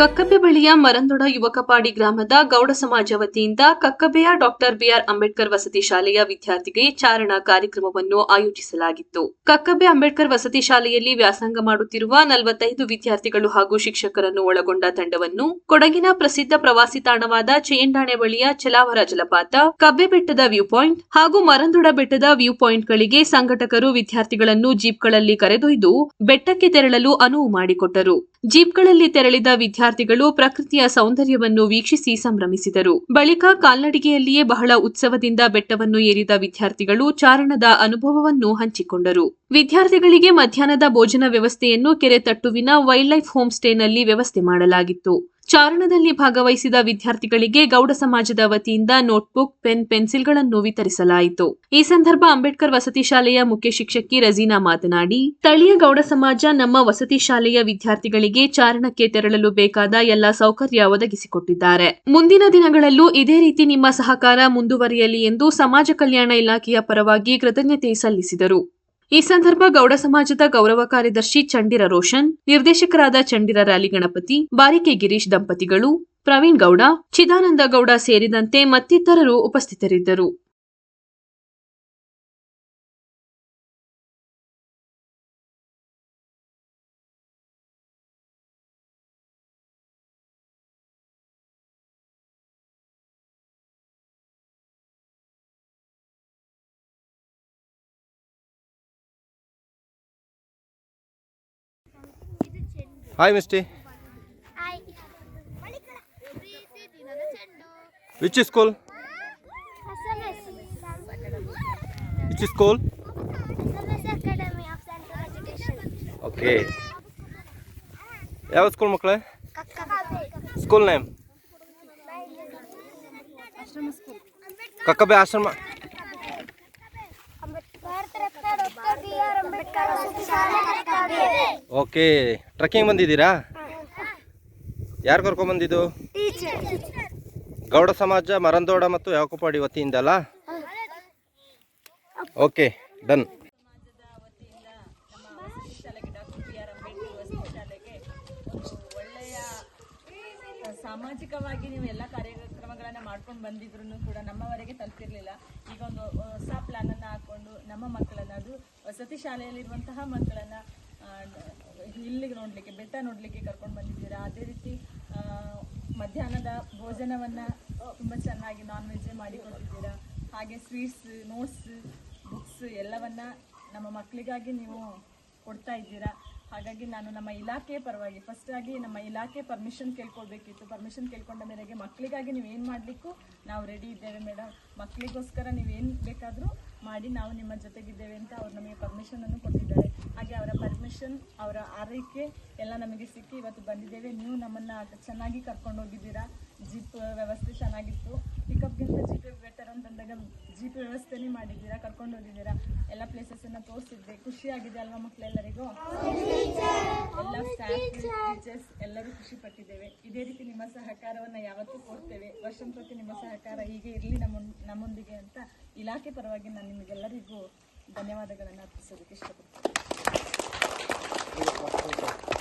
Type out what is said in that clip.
ಕಕ್ಕಬ್ಬೆ ಬಳಿಯ ಮರಂದೊಡ ಯುವಕಪಾಡಿ ಗ್ರಾಮದ ಗೌಡ ಸಮಾಜ ವತಿಯಿಂದ ಕಕ್ಕಬ್ಬೆಯ ಡಾಕ್ಟರ್ ಬಿಆರ್ ಅಂಬೇಡ್ಕರ್ ವಸತಿ ಶಾಲೆಯ ವಿದ್ಯಾರ್ಥಿಗೆ ಚಾರಣ ಕಾರ್ಯಕ್ರಮವನ್ನು ಆಯೋಜಿಸಲಾಗಿತ್ತು. ಕಕ್ಕಬ್ಬೆ ಅಂಬೇಡ್ಕರ್ ವಸತಿ ಶಾಲೆಯಲ್ಲಿ ವ್ಯಾಸಂಗ ಮಾಡುತ್ತಿರುವ ನಲವತ್ತೈದು ವಿದ್ಯಾರ್ಥಿಗಳು ಹಾಗೂ ಶಿಕ್ಷಕರನ್ನು ಒಳಗೊಂಡ ತಂಡವನ್ನು ಕೊಡಗಿನ ಪ್ರಸಿದ್ಧ ಪ್ರವಾಸಿ ತಾಣವಾದ ಚೇಂಡಾಣೆ ಬಳಿಯ ಚಲಾವರ ಜಲಪಾತ, ಕಬ್ಬೆ ಬೆಟ್ಟದ ವ್ಯೂ ಪಾಯಿಂಟ್ ಹಾಗೂ ಮರಂದೊಡ ಬೆಟ್ಟದ ವ್ಯೂ ಪಾಯಿಂಟ್ಗಳಿಗೆ ಸಂಘಟಕರು ವಿದ್ಯಾರ್ಥಿಗಳನ್ನು ಜೀಪ್ಗಳಲ್ಲಿ ಕರೆದೊಯ್ದು ಬೆಟ್ಟಕ್ಕೆ ತೆರಳಲು ಅನುವು ಮಾಡಿಕೊಟ್ಟರು. ಜೀಪ್ಗಳಲ್ಲಿ ತೆರಳಿದ ವಿದ್ಯಾರ್ಥಿಗಳು ಪ್ರಕೃತಿಯ ಸೌಂದರ್ಯವನ್ನು ವೀಕ್ಷಿಸಿ ಸಂಭ್ರಮಿಸಿದರು. ಬಳಿಕ ಕಾಲ್ನಡಿಗೆಯಲ್ಲಿಯೇ ಬಹಳ ಉತ್ಸವದಿಂದ ಬೆಟ್ಟವನ್ನು ಏರಿದ ವಿದ್ಯಾರ್ಥಿಗಳು ಚಾರಣದ ಅನುಭವವನ್ನು ಹಂಚಿಕೊಂಡರು. ವಿದ್ಯಾರ್ಥಿಗಳಿಗೆ ಮಧ್ಯಾಹ್ನದ ಭೋಜನ ವ್ಯವಸ್ಥೆಯನ್ನು ಕೆರೆ ತಟ್ಟುವಿನ ವೈಲ್ಡ್ ಲೈಫ್ ಹೋಮ್ ಸ್ಟೇನಲ್ಲಿ ವ್ಯವಸ್ಥೆ ಮಾಡಲಾಗಿತ್ತು. ಚಾರಣದಲ್ಲಿ ಭಾಗವಹಿಸಿದ ವಿದ್ಯಾರ್ಥಿಗಳಿಗೆ ಗೌಡ ಸಮಾಜದ ವತಿಯಿಂದ ನೋಟ್ಬುಕ್, ಪೆನ್, ಪೆನ್ಸಿಲ್ಗಳನ್ನು ವಿತರಿಸಲಾಯಿತು. ಈ ಸಂದರ್ಭ ಅಂಬೇಡ್ಕರ್ ವಸತಿ ಶಾಲೆಯ ಮುಖ್ಯ ಶಿಕ್ಷಕಿ ರಜೀನಾ ಮಾತನಾಡಿ, ಸ್ಥಳೀಯ ಗೌಡ ಸಮಾಜ ನಮ್ಮ ವಸತಿ ಶಾಲೆಯ ವಿದ್ಯಾರ್ಥಿಗಳಿಗೆ ಚಾರಣಕ್ಕೆ ತೆರಳಲು ಬೇಕಾದ ಎಲ್ಲ ಸೌಕರ್ಯ ಒದಗಿಸಿಕೊಟ್ಟಿದ್ದಾರೆ. ಮುಂದಿನ ದಿನಗಳಲ್ಲೂ ಇದೇ ರೀತಿ ನಿಮ್ಮ ಸಹಕಾರ ಮುಂದುವರಿಯಲಿ ಎಂದು ಸಮಾಜ ಕಲ್ಯಾಣ ಇಲಾಖೆಯ ಪರವಾಗಿ ಕೃತಜ್ಞತೆ ಸಲ್ಲಿಸಿದರು. ಈ ಸಂದರ್ಭ ಗೌಡ ಸಮಾಜದ ಗೌರವ ಕಾರ್ಯದರ್ಶಿ ಚಂಡಿರ ರೋಷನ್, ನಿರ್ದೇಶಕರಾದ ಚಂಡಿರ ರ್ಯಾಲಿ ಗಣಪತಿ, ಬಾರಿಕೆ ಗಿರೀಶ್ ದಂಪತಿಗಳು, ಪ್ರವೀಣ್ ಗೌಡ, ಚಿದಾನಂದ ಗೌಡ ಸೇರಿದಂತೆ ಮತ್ತಿತರರು ಉಪಸ್ಥಿತರಿದ್ದರು. school SMS Academy of Central Education okay ಯಾವ ಸ್ಕೂಲ್ ಮಕ್ಕಳೇ ಸ್ಕೂಲ್ ನೇಮ್ ಕಕ್ಕಬೆ ಆಶ್ರಮ ಓಕೆ ಟ್ರಕ್ಕಿಂಗ್ ಬಂದಿದ್ದೀರಾ? ಯಾರು ಕರ್ಕೊಂಬಂದಿದ್ದು? ಗೌಡ ಸಮಾಜ, ಮರಂದೋಡ ಮತ್ತು ಯಾಕೋಪಾಡಿ ವತಿಯಿಂದ ಅಲ್ಲ ಓಕೆ, ಡನ್. ಸಾಮಾಜಿಕವಾಗಿ ನೀವು ಎಲ್ಲ ಕಾರ್ಯಕ್ರಮಗಳನ್ನು ಮಾಡ್ಕೊಂಡು ಬಂದಿದ್ರು ಕೂಡ ನಮ್ಮವರೆಗೆ ತಲುಪಿರಲಿಲ್ಲ. ಈಗ ಒಂದು, ಹೊಸ ಪ್ಲಾನನ್ನು ಹಾಕೊಂಡು ನಮ್ಮ ಮಕ್ಕಳನ್ನ, ಅದು ವಸತಿ ಶಾಲೆಯಲ್ಲಿರುವಂತಹ ಮಕ್ಕಳನ್ನು ಇಲ್ಲಿಗೆ ನೋಡಲಿಕ್ಕೆ, ಬೆಟ್ಟ ನೋಡಲಿಕ್ಕೆ ಕರ್ಕೊಂಡು ಬಂದಿದ್ದೀರಾ? ಅದೇ ರೀತಿ ಮಧ್ಯಾಹ್ನದ ಭೋಜನವನ್ನು ತುಂಬ ಚೆನ್ನಾಗಿ ನಾನ್ ವೆಜ್ಜೇ ಮಾಡಿಕೊಟ್ಟಿದ್ದೀರಾ? ಹಾಗೆ ಸ್ವೀಟ್ಸ್ ನೋಟ್ಸ್ ಬುಕ್ಸ್ ಎಲ್ಲವನ್ನ ನಮ್ಮ ಮಕ್ಕಳಿಗಾಗಿ ನೀವು ಕೊಡ್ತಾ ಇದ್ದೀರಾ? ಹಾಗಾಗಿ ನಾನು ನಮ್ಮ ಇಲಾಖೆ ಪರವಾಗಿ ಫಸ್ಟ್ ಆಗಿ ನಮ್ಮ ಇಲಾಖೆ ಪರ್ಮಿಷನ್ ಕೇಳ್ಕೊಳ್ಬೇಕಿತ್ತು. ಪರ್ಮಿಷನ್ ಕೇಳ್ಕೊಂಡ ಮೇರೆಗೆ ಮಕ್ಕಳಿಗಾಗಿ ನೀವು ಏನು ಮಾಡಲಿಕ್ಕೂ ನಾವು ರೆಡಿ ಇದ್ದೇವೆ ಮೇಡಮ್ ಮಕ್ಕಳಿಗೋಸ್ಕರ ನೀವೇನು ಬೇಕಾದರೂ ಮಾಡಿ ನಾವು ನಿಮ್ಮ ಜೊತೆಗಿದ್ದೇವೆ ಅಂತ ಅವ್ರು ನಮಗೆ ಪರ್ಮಿಷನನ್ನು ಕೊಟ್ಟಿದ್ದಾರೆ. ಹಾಗೆ ಅವರ ಪರ್ಮಿಷನ್ ಅವರ ಆರೈಕೆ ಎಲ್ಲ ನಮಗೆ ಸಿಕ್ಕಿ ಇವತ್ತು ಬಂದಿದ್ದೇವೆ. ನೀವು ನಮ್ಮನ್ನು ಚೆನ್ನಾಗಿ ಕರ್ಕೊಂಡು ಹೋಗಿದ್ದೀರಾ. ಜೀಪ್ ವ್ಯವಸ್ಥೆ ಚೆನ್ನಾಗಿತ್ತು. ಪಿಕಪ್ಗಿಂತ ಜೀಪ್ ಬೆಟರ್ ಅಂತಂದಾಗ ಜೀಪ್ ವ್ಯವಸ್ಥೆನೇ ಮಾಡಿದ್ದೀರಾ, ಕರ್ಕೊಂಡು ಹೋಗಿದ್ದೀರಾ. ಎಲ್ಲ ಪ್ಲೇಸಸನ್ನು ತೋರಿಸಿದ್ದೆ ಖುಷಿಯಾಗಿದೆ ಅಲ್ವಾ ಮಕ್ಕಳೆಲ್ಲರಿಗೂ ಎಲ್ಲ ಸ್ಟಾಫ್ ಟೀಚರ್ಸ್ ಎಲ್ಲರೂ ಖುಷಿ ಪಟ್ಟಿದ್ದೇವೆ. ಇದೇ ರೀತಿ ನಿಮ್ಮ ಸಹಕಾರವನ್ನು ಯಾವತ್ತೂ ಕೊಡ್ತೇವೆ. ವರ್ಷಂಪ್ರತಿ ನಿಮ್ಮ ಸಹಕಾರ ಹೀಗೆ ಇರಲಿ ನಮ್ಮ ನಮ್ಮೊಂದಿಗೆ ಅಂತ ಇಲಾಖೆ ಪರವಾಗಿ ನಾನು ನಿಮಗೆಲ್ಲರಿಗೂ ಧನ್ಯವಾದಗಳನ್ನು ಅರ್ಪಿಸೋದಕ್ಕೆ ಇಷ್ಟಪಡ್ತೀನಿ. Thank you.